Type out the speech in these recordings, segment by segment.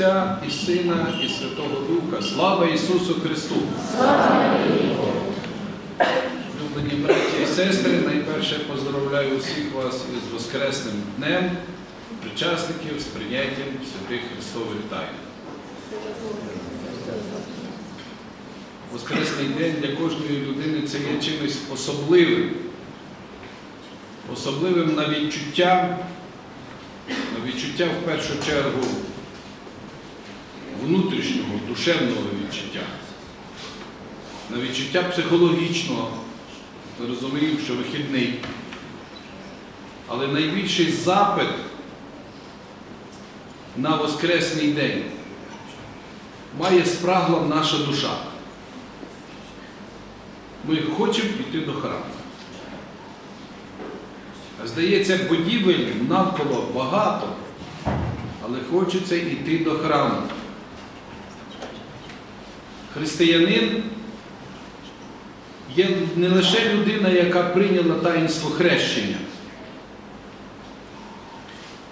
Отця і Сина, і Святого Духа. Слава Ісусу Христу! Люблені браті і сестри, найперше поздоровляю всіх вас із Воскресним днем, причасників з прийняттям святих Христових тайн. Воскресний день для кожної людини це є чимось особливим. Особливим на відчуття, на відчуття в першу чергу внутрішнього, душевного відчуття, на відчуття психологічного. Ми розуміємо, що вихідний. Але найбільший запит на Воскресний день має спрагла наша душа. Ми хочемо йти до храму. Здається, будівель навколо багато, але хочеться йти до храму. Християнин є не лише людина, яка прийняла таїнство хрещення.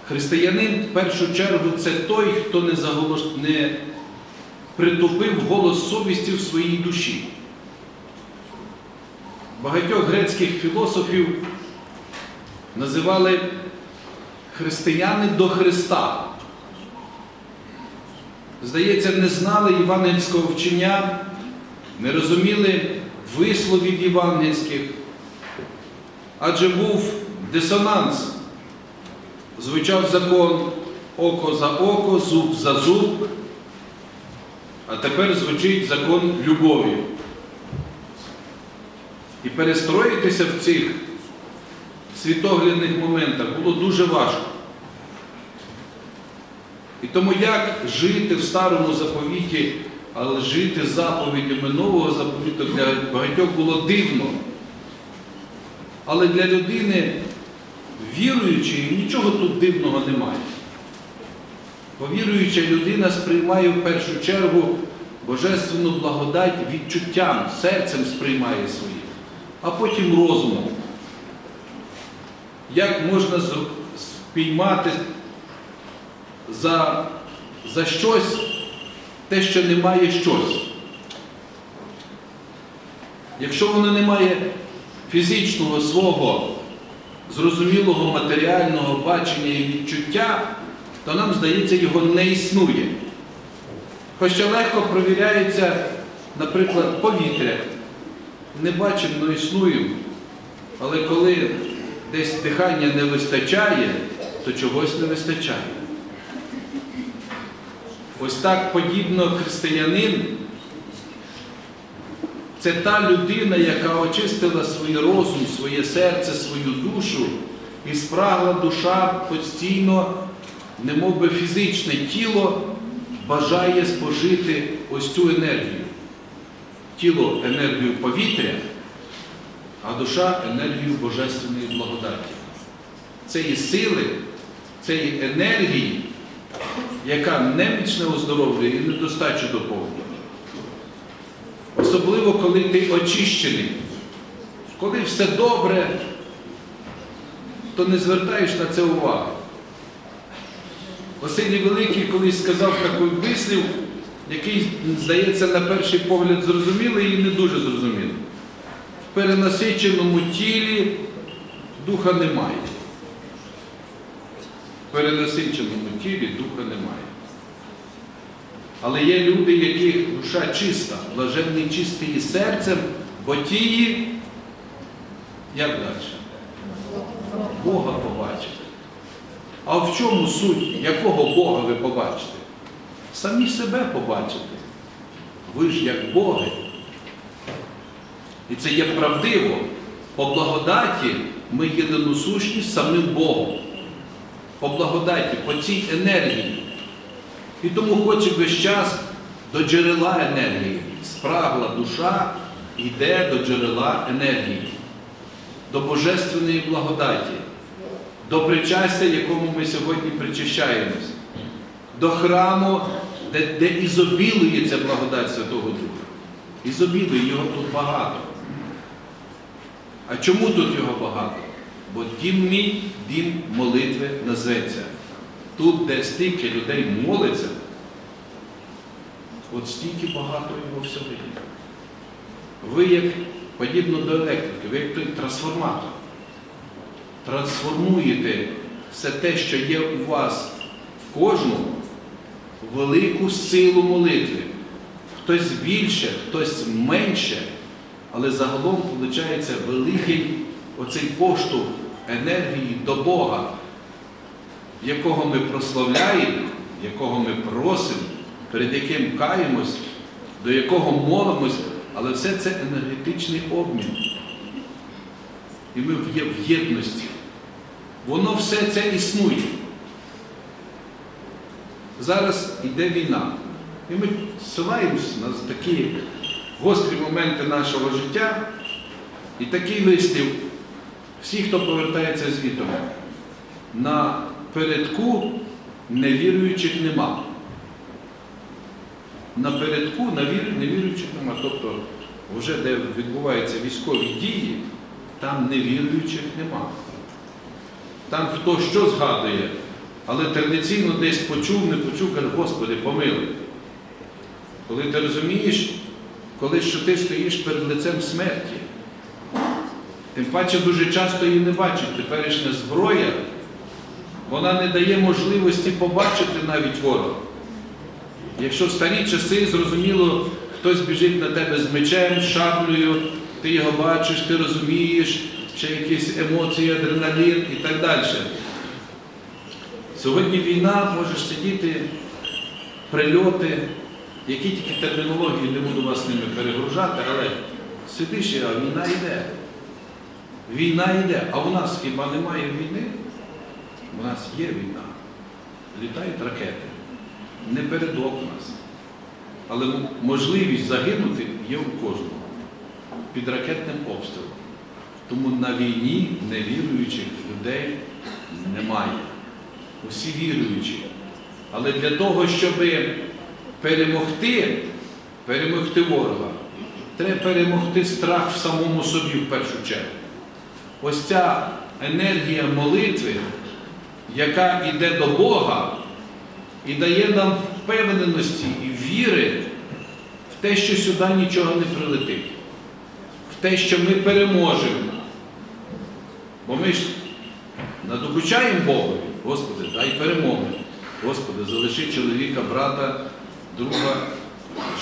Християнин в першу чергу це той, хто не, заголос... не притупив голос совісті в своїй душі. Багатьох грецьких філософів називали християни до Христа. Здається, не знали євангельського вчення, не розуміли висловів євангельських, адже був дисонанс. Звучав закон око за око, зуб за зуб, а тепер звучить закон любові. І перестроїтися в цих світоглядних моментах було дуже важко. І тому як жити в старому заповіті, але жити заповідями нового заповіту для багатьох було дивно. Але для людини віруючої нічого тут дивного немає. Бо віруюча людина сприймає в першу чергу божественну благодать відчуттям, серцем сприймає своїм, а потім розумом. Як можна спіймати за, за щось те, що немає щось? Якщо воно не має фізичного свого зрозумілого матеріального бачення і відчуття, то нам здається, його не існує. Хоча легко провіряється, наприклад, повітря. Не бачимо, але існуємо. Але коли десь дихання не вистачає, то чогось не вистачає. Ось так подібно християнин це та людина, яка очистила свій розум, своє серце, свою душу і спрагла душа постійно, немов би фізичне тіло, бажає спожити ось цю енергію. Тіло енергію повітря, а душа енергію Божественної благодаті. Цієї сили, цієї енергії, яка немічне оздоровлює і недостачу доповнює. Особливо, коли ти очищений. Коли все добре, то не звертаєш на це уваги. Василій Великий колись сказав такий вислів, який, здається, на перший погляд зрозумілий і не дуже зрозумілий. В перенасиченому тілі духа немає. В перенасиченому тілі духа немає. Але є люди, яких душа чиста, блаженний чистий і серцем, бо тії, як далі? Бога побачити. А в чому суть, якого Бога ви побачите? Самі себе побачите. Ви ж як Боги. І це є правдиво. По благодаті ми єдиносущні з самим Богом. По благодаті, по цій енергії. І тому хоче весь час до джерела енергії. Спрагла душа йде до джерела енергії, до Божественної благодаті, до причастя, якому ми сьогодні причащаємось, до храму, де, де ізобілується благодать Святого Духа. Ізобілує його тут багато. А чому тут його багато? Бо дім мій, дім молитви назветься. Тут, де стільки людей молиться, от стільки багато його всього є. Ви як подібно до електрики, ви як той трансформатор. Трансформуєте все те, що є у вас в кожному, велику силу молитви. Хтось більше, хтось менше, але загалом виходить великий оцей поштовх енергії до Бога, якого ми прославляємо, якого ми просимо, перед яким каємось, до якого молимось, але все це енергетичний обмін. І ми в єдності. Воно все це існує. Зараз йде війна. І ми ссилаємось на такі гострі моменти нашого життя. І такий вислів, всі, хто повертається звітом, на передку невіруючих нема. На передку невіруючих нема. Тобто, вже де відбуваються військові дії, там невіруючих нема. Там хто що згадує, але традиційно десь почув, не почув, каже, Господи, помилуй. Коли ти розумієш, коли що ти стоїш перед лицем смерті, тим паче дуже часто її не бачить. Теперішня зброя, вона не дає можливості побачити навіть ворога. Якщо в старі часи, зрозуміло, хтось біжить на тебе з мечем, з шаблею, ти його бачиш, ти розумієш, ще якісь емоції, адреналін і так далі. Сьогодні війна, можеш сидіти, прильоти, які тільки термінології, не буду вас ними перегружати, але сидиш, а війна йде. Війна йде. А у нас хіба немає війни? У нас є війна. Літають ракети. Не передок нас. Але можливість загинути є у кожного під ракетним обстрілом. Тому на війні невіруючих людей немає. Усі віруючі. Але для того, щоб перемогти, перемогти ворога, треба перемогти страх в самому собі в першу чергу. Ось ця енергія молитви, яка йде до Бога і дає нам впевненості і віри в те, що сюди нічого не прилетить, в те, що ми переможемо. Бо ми ж надокучаємо Богові, Господи, дай перемоги. Господи, залиши чоловіка, брата, друга,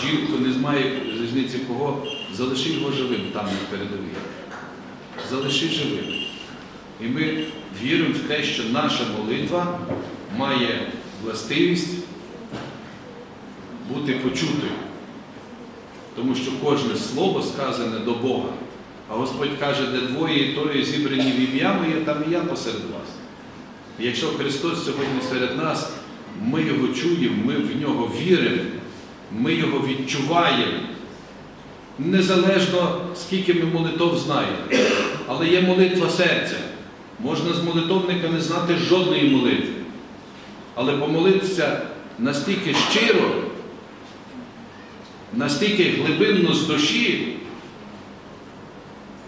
жінку, не знаю різниці кого, залиши його живим там на передовій. Залиши живим. І ми віримо в те, що наша молитва має властивість бути почутою. Тому що кожне слово сказане до Бога. А Господь каже, де двоє і троє зібрані в ім'я моє, там і я посеред вас. І якщо Христос сьогодні серед нас, ми Його чуємо, ми в нього віримо, ми Його відчуваємо. Незалежно, скільки ми молитов знаємо. Але є молитва серця. Можна з молитовника не знати жодної молитви. Але помолитися настільки щиро, настільки глибинно з душі,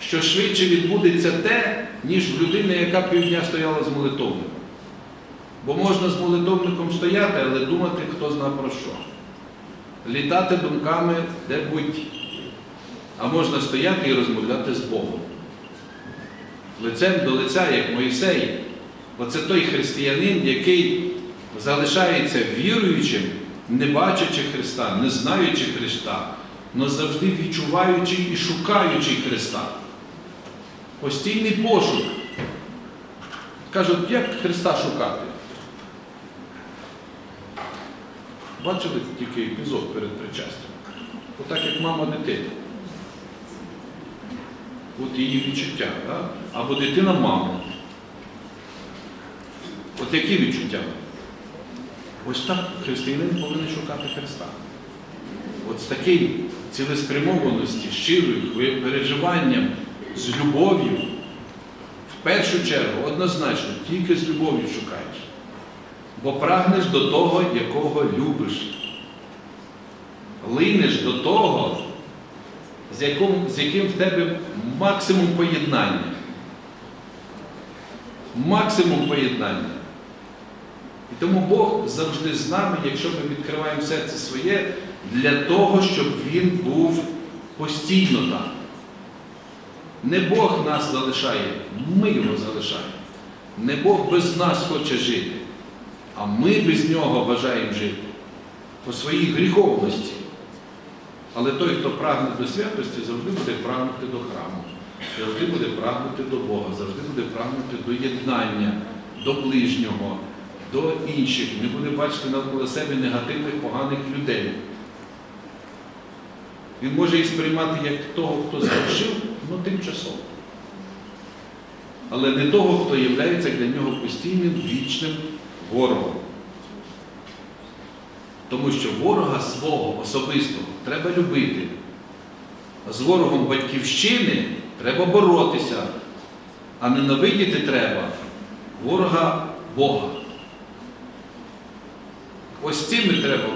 що швидше відбудеться те, ніж в людини, яка півдня стояла з молитовником. Бо можна з молитовником стояти, але думати, хто зна про що. Літати думками де-будь. А можна стояти і розмовляти з Богом. Лицем до лиця, як Моїсей. Оце той християнин, який залишається віруючим, не бачачи Христа, не знаючи Христа, але завжди відчуваючи і шукаючи Христа. Постійний пошук. Кажуть, як Христа шукати? Бачили тільки епізод перед причастям? Отак, як мама дитина. От її відчуття, так? або дитина маму. От які відчуття? Ось так християнин повинен шукати Христа. От з такої цілеспрямованості, щирою переживанням, з любов'ю, в першу чергу, однозначно, тільки з любов'ю шукаєш. Бо прагнеш до того, якого любиш. Линеш до того, з яким, з яким в тебе максимум поєднання. Максимум поєднання. І тому Бог завжди з нами, якщо ми відкриваємо серце своє для того, щоб він був постійно там. Не Бог нас залишає, ми його залишаємо. Не Бог без нас хоче жити, а ми без нього бажаємо жити по своїй гріховності. Але той, хто прагне до святості, завжди буде прагнути до храму, завжди буде прагнути до Бога, завжди буде прагнути до єднання, до ближнього, до інших. Не буде бачити навколо себе негативних, поганих людей. Він може їх сприймати як того, хто згрішив, ну тимчасово. Але не того, хто є для нього постійним вічним ворогом. Тому що ворога свого особистого треба любити. З ворогом батьківщини треба боротися, а ненавидіти треба ворога Бога. Ось цими треба.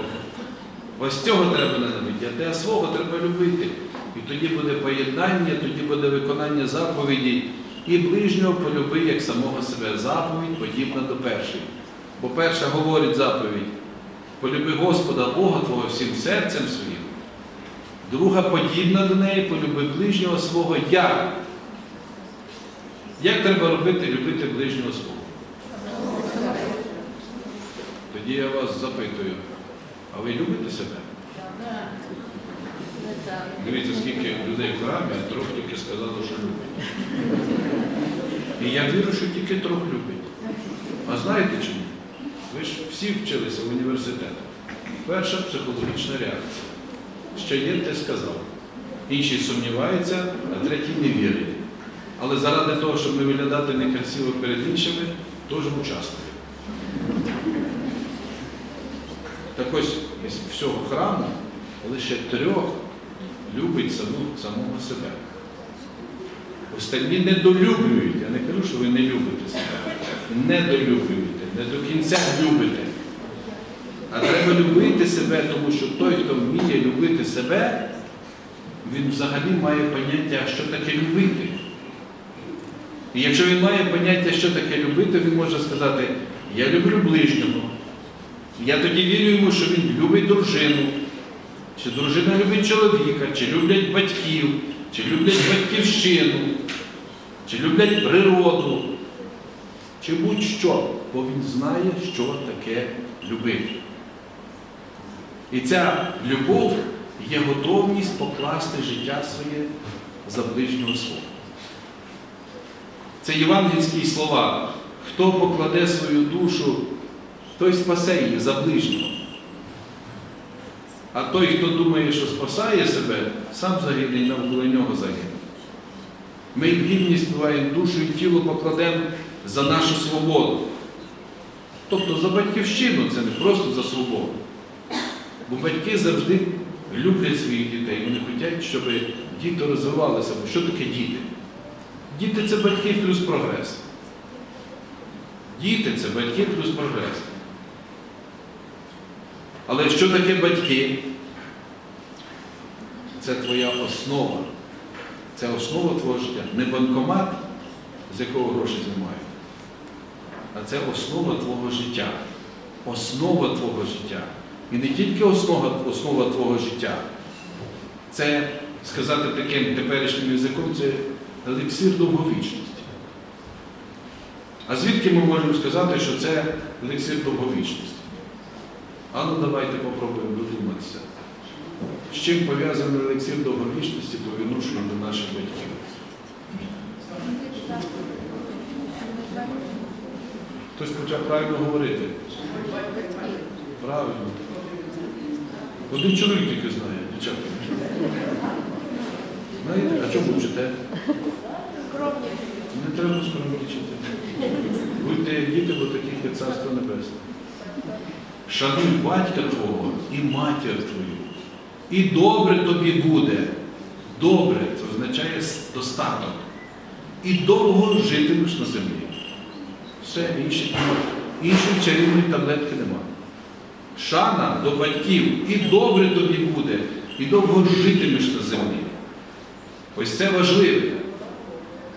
Ось цього треба ненавидіти, а свого треба любити. І тоді буде поєднання, тоді буде виконання заповіді. І ближнього полюби як самого себе. Заповідь подібна до першої. Бо перша говорить заповідь. Полюби Господа Бога Твого всім серцем своїм. Друга подібна до неї, полюби ближнього свого як. Як треба робити, любити ближнього свого? Тоді я вас запитую, а ви любите себе? Дивіться, скільки людей в храмі, а трохи тільки сказали, що любить. І я вірю, що тільки трохи любить. А знаєте чому? Всі вчилися в університетах. Перша психологічна реакція. Що є, ти сказав. Інші сумніваються, а треті не вірять. Але заради того, щоб не виглядати некрасиво перед іншими, теж участвує. Так ось із всього храму лише трьох любить саму, самого себе. Остальні недолюблюють. Я не кажу, що ви не любите себе. Недолюблюєте, не до кінця любите. Треба любити себе, тому що той, хто вміє любити себе, він взагалі має поняття, що таке любити. І якщо він має поняття, що таке любити, він може сказати, я люблю ближнього. Я тоді вірю йому, що він любить дружину, чи дружина любить чоловіка, чи люблять батьків, чи люблять батьківщину, чи люблять природу, чи будь-що, бо він знає, що таке любити. І ця любов є готовність покласти життя своє за ближнього свого. Це євангельські слова. Хто покладе свою душу, той спасе її за ближнього. А той, хто думає, що спасає себе, сам загине і навколо нього загине. Ми в гідність буваємо душу і тіло покладемо за нашу свободу. Тобто за батьківщину це не просто за свободу. Бо батьки завжди люблять своїх дітей. Вони хочуть, щоб діти розвивалися. Бо що таке діти? Діти це батьки плюс прогрес. Діти це батьки плюс прогрес. Але що таке батьки? Це твоя основа. Це основа твого життя. Не банкомат, з якого гроші знімають, а це основа твого життя. Основа твого життя. І не тільки основа, основа твого життя. Це, сказати таким теперішнім язиком, це елексир довговічності. А звідки ми можемо сказати, що це елексир довговічності? А ну давайте попробуємо додуматися. З чим пов'язаний елексир довговічності по відношенню до наших батьків? Хтось почав правильно говорити. Правильно. Один чоловік тільки знає, дівчата. Знаєте, а чому вчите? Не треба скромнічити. Будьте діти, бо таких є царство небесне. Шануй батька твого і матір твою. І добре тобі буде. Добре, це означає достаток. І довго житимеш на землі. Все, немає. Іншої чарівної таблетки немає. Шана до батьків, і добре тобі буде, і довго житимеш на землі. Ось це важливе.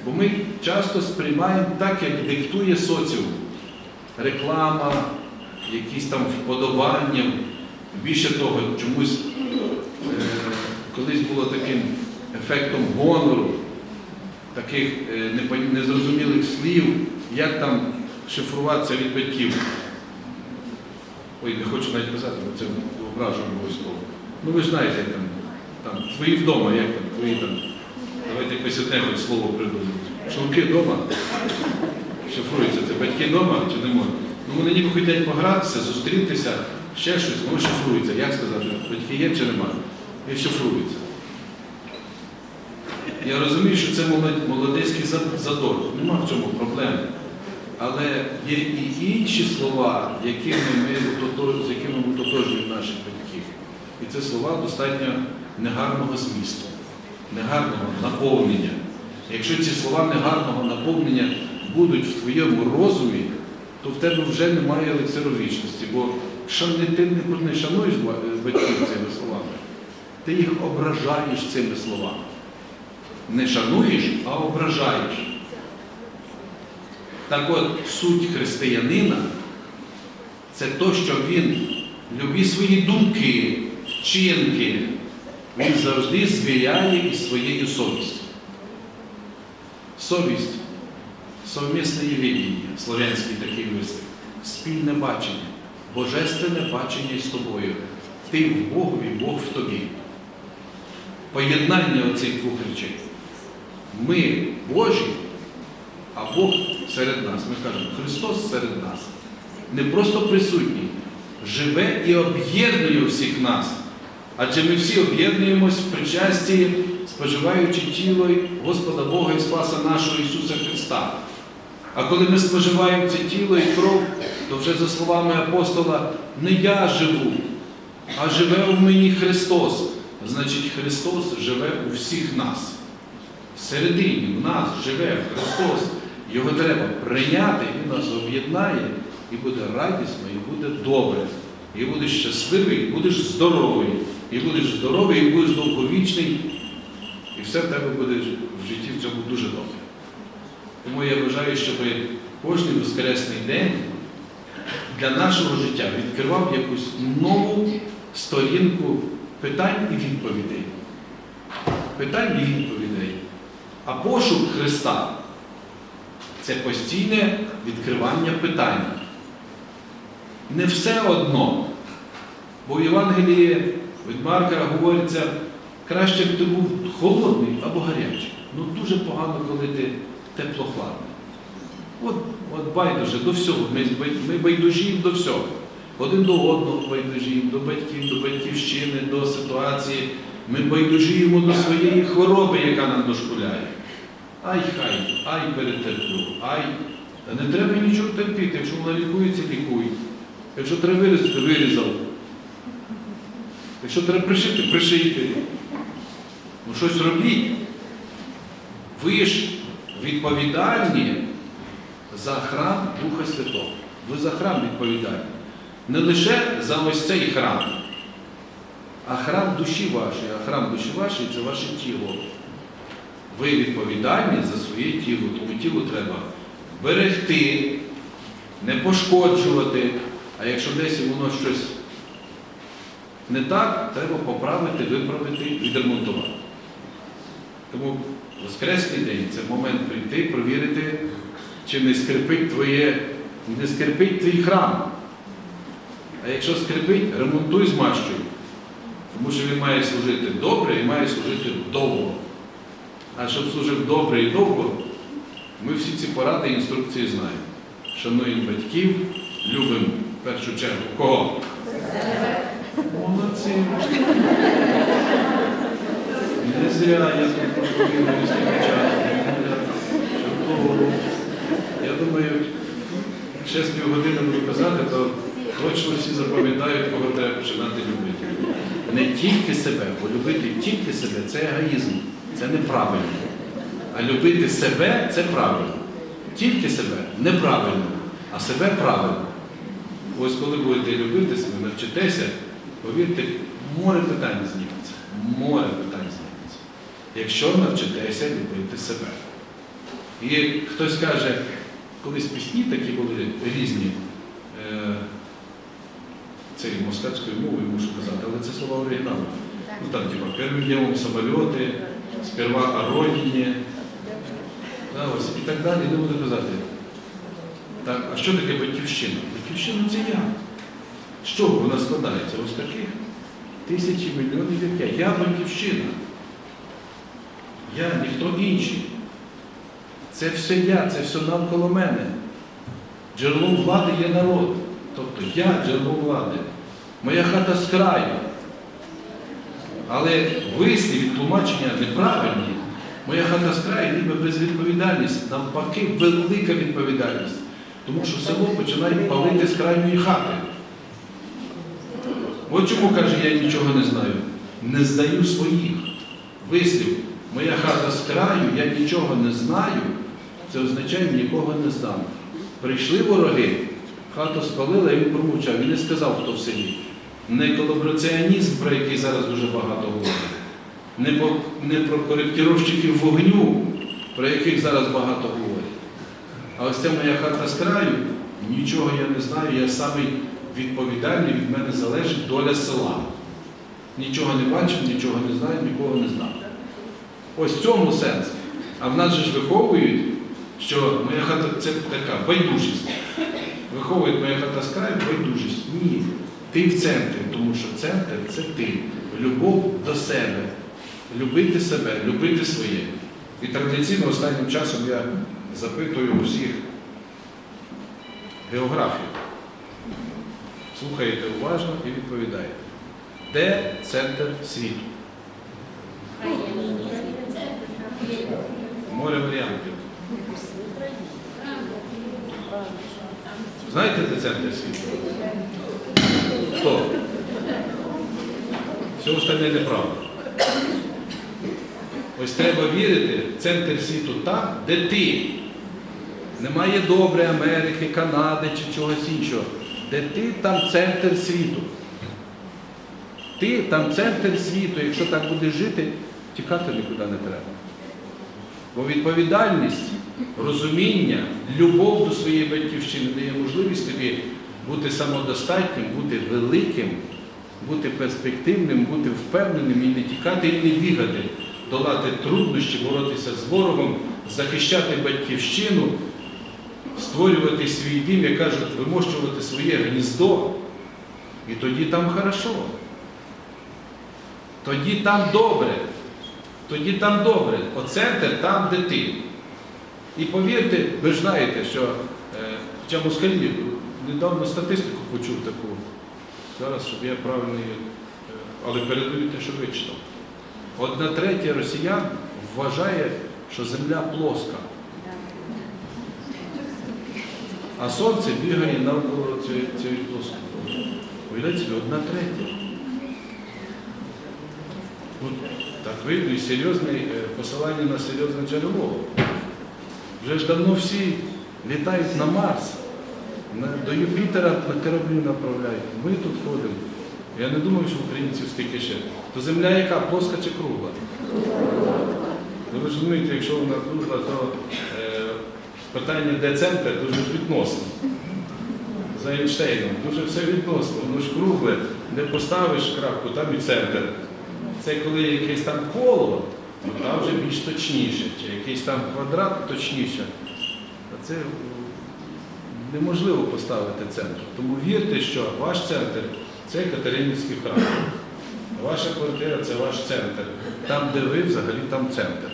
Бо ми часто сприймаємо так, як диктує соціум. Реклама, якісь там вподобання, Більше того, чомусь е, колись було таким ефектом гонору, таких е, незрозумілих слів, як там шифруватися від батьків. Ой, не хочу навіть казати, бо це ображу обов'язково. Ну ви ж знаєте, як там, там твої вдома, як там, твої там. Давайте якось одне хоч слово придумаємо. Шелки вдома. Шифрується це батьки вдома чи не можна? Ну вони ніби хочуть погратися, зустрітися, ще щось, воно шифрується. Як сказати, батьки є чи немає? І шифрується. Я розумію, що це молодецький задор, нема в цьому проблеми. Але є і інші слова, якими ми, з якими ми ототожнюємо наших батьків. І це слова достатньо негарного змісту, негарного наповнення. Якщо ці слова негарного наповнення будуть в твоєму розумі, то в тебе вже немає елексировічності, бо ти не шануєш батьків цими словами, ти їх ображаєш цими словами. Не шануєш, а ображаєш. Так от, суть християнина це то, що він любі свої думки, вчинки, він завжди звіряє із своєю совістю. Совість совмісне євідіння, слов'янський такий вислів, спільне бачення, божественне бачення із тобою. Ти в Богові, Бог в тобі. Поєднання оцих двох речей. Ми Божі, а Бог серед нас. Ми кажемо, Христос серед нас. Не просто присутній, живе і об'єднує всіх нас. Адже ми всі об'єднуємось в причасті, споживаючи тіло Господа Бога і Спаса нашого Ісуса Христа. А коли ми споживаємо це тіло і кров, то вже за словами апостола, не я живу, а живе у мені Христос. Значить, Христос живе у всіх нас. Всередині в нас живе Христос. Його треба прийняти, Він нас об'єднає і буде радісно, і буде добре. І будеш щасливий, і будеш здоровий. І будеш здоровий, і будеш довговічний. І все в тебе буде в житті в цьому дуже добре. Тому я бажаю, щоб кожен воскресний день для нашого життя відкривав якусь нову сторінку питань і відповідей. Питань і відповідей. А пошук Христа це постійне відкривання питань. Не все одно. Бо в Євангелії від Марка говориться, краще б ти був холодний або гарячий. Ну дуже погано, коли ти теплохладний. От, от байдуже до всього. Ми, ми байдужіємо до всього. Один до одного байдужіємо, до батьків, до батьківщини, до ситуації. Ми байдужіємо до своєї хвороби, яка нам дошкуляє. Ай хай, ай перетерплю, ай. Не треба нічого терпіти. Якщо вона лікується, лікуй. Якщо треба вирізати, вирізав. Якщо треба пришити, пришийте. Ну щось робіть. Ви ж відповідальні за храм Духа Святого. Ви за храм відповідальні. Не лише за ось цей храм, а храм душі вашої. А храм душі вашої це ваше тіло. Ви відповідальні за своє тіло, тому тіло треба берегти, не пошкоджувати. А якщо десь воно щось не так, треба поправити, виправити, відремонтувати. Тому Воскресний день це момент прийти, провірити, чи не скрипить твоє, не скрипить твій храм. А якщо скрипить, ремонтуй змащуй. Тому що він має служити добре і має служити довго. А щоб служив добре і довго, ми всі ці поради і інструкції знаємо. Шануємо батьків, любимо в першу чергу кого? Молодці. Не зря я тут проповідую стільки часу. Я думаю, ще з півгодини буду казати, то точно всі запам'ятають, кого треба починати любити. Не тільки себе, бо любити тільки себе це егоїзм, це неправильно. А любити себе це правильно. Тільки себе неправильно, а себе правильно. Ось коли будете любити себе, навчитеся, повірте, море питань зніметься. Море питань зніметься. Якщо навчитеся любити себе. І хтось каже, колись пісні такі були різні. Е, цією москальською мовою можу казати, але це слова оригіналу. Ну там, типа, первым делом самоліти, сперва о родині, да, ось, і так далі, не буду казати. Так, а що таке батьківщина? Батьківщина це я. Чого вона складається? Ось таких тисячі мільйонів як я. Я батьківщина. Я, ніхто інший. Це все я, це все навколо мене. Джерелом влади є народ. Тобто я джерело влади. Моя хата з краю. Але вислів і тлумачення неправильні. Моя хата з краю ніби безвідповідальність, навпаки, велика відповідальність. Тому що село починають палити з крайньої хати. От чому каже, я нічого не знаю. Не здаю своїх. Вислів, моя хата з краю, я нічого не знаю, це означає, нікого не здам. Прийшли вороги, хату спалили, він промовчав. Він не сказав, хто в селі. Не колабораціонізм, про який зараз дуже багато говорять, не, про коректировщиків вогню, про яких зараз багато говорять. А ось ця моя хата з краю, нічого я не знаю, я самий відповідальний, від мене залежить доля села. Нічого не бачив, нічого не знаю, нікого не знав. Ось в цьому сенс. А в нас же ж виховують, що моя хата це така байдужість. Виховують моя хата з краю байдужість. Ні. Ти в центрі, тому що центр це ти. Любов до себе. Любити себе, любити своє. І традиційно останнім часом я запитую усіх географію. Слухаєте уважно і відповідаєте. Де центр світу? Море варіантів. Знаєте, де центр світу? Хто? Все остальне неправда. Ось треба вірити, центр світу там, де ти. Немає добре Америки, Канади чи чогось іншого. Де ти там центр світу. Ти там центр світу. Якщо так будеш жити, тікати нікуди не треба. Бо відповідальність, розуміння, любов до своєї батьківщини дає можливість тобі бути самодостатнім, бути великим, бути перспективним, бути впевненим і не тікати, і не бігати, долати труднощі, боротися з ворогом, захищати батьківщину, створювати свій дім, як кажуть, вимощувати своє гніздо. І тоді там хорошо. Тоді там добре. Тоді там добре. О центр там, де ти. І повірте, ви ж знаєте, що е, хоча москалі, недавно статистику почув таку. Зараз, щоб я правильно е, але передаю те, що вичитав. Одна третя росіян вважає, що земля плоска. А сонце бігає навколо цієї, плоскості. Уявляєте собі, одна третя. Ну, так видно і серйозне е, посилання на серйозне джерело. Вже ж давно всі літають на Марс, до Юпітера на кораблі направляють. Ми тут ходимо. Я не думаю, що українців стільки ще. То земля яка? Плоска чи кругла? Ну, ви розумієте, якщо вона кругла, то е, питання, де центр, дуже відносно. За Ейнштейном, дуже все відносно. Воно ж кругле, де поставиш крапку, там і центр. Це коли якесь там коло, ну там вже більш точніше, чи якийсь там квадрат точніше. А це неможливо поставити центр. Тому вірте, що ваш центр це Катеринівський храм. Ваша квартира це ваш центр. Там, де ви, взагалі там центр.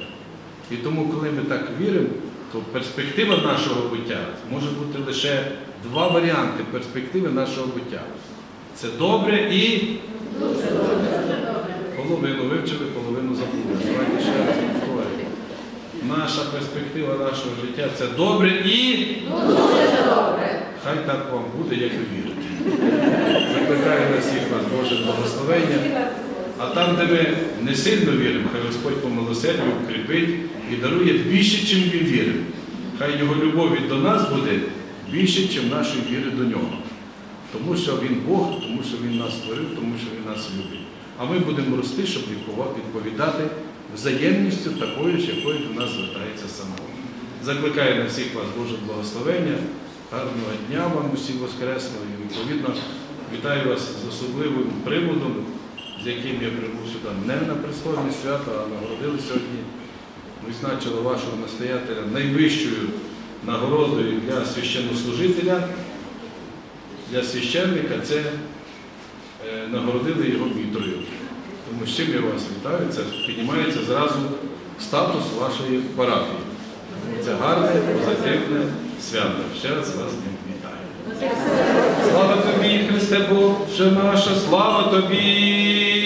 І тому, коли ми так віримо, то перспектива нашого буття може бути лише два варіанти перспективи нашого буття. Це добре і половину вивчили, половину забули. Давайте ще раз. Наша перспектива нашого життя це добре і хай так вам буде, як ви вірите. Викликаю на всіх вас Боже благословення. А там, де ми не сильно віримо, хай Господь по милосердю укріпить і дарує більше, чим він вірив. Хай його любові до нас буде більше, чим нашої віри до нього. Тому що він Бог, тому що Він нас створив, тому що Він нас любить. А ми будемо рости, щоб відповідати взаємністю такою ж, якою до нас звертається самого. Закликаю на всіх вас Боже благословення, гарного дня вам усім воскресло і відповідно Вітаю вас з особливим приводом, з яким я прибув сюди не на престольне свято, а нагородили сьогодні. Визначили вашого настоятеля найвищою нагородою для священнослужителя, для священника це е, нагородили його мітрою. Тому з я вас вітаю, це піднімається зразу статус вашої парафії. Це гарне, позитивне свято. Ще раз вас ним вітаю. Слава тобі, Христе Боже наша, слава тобі!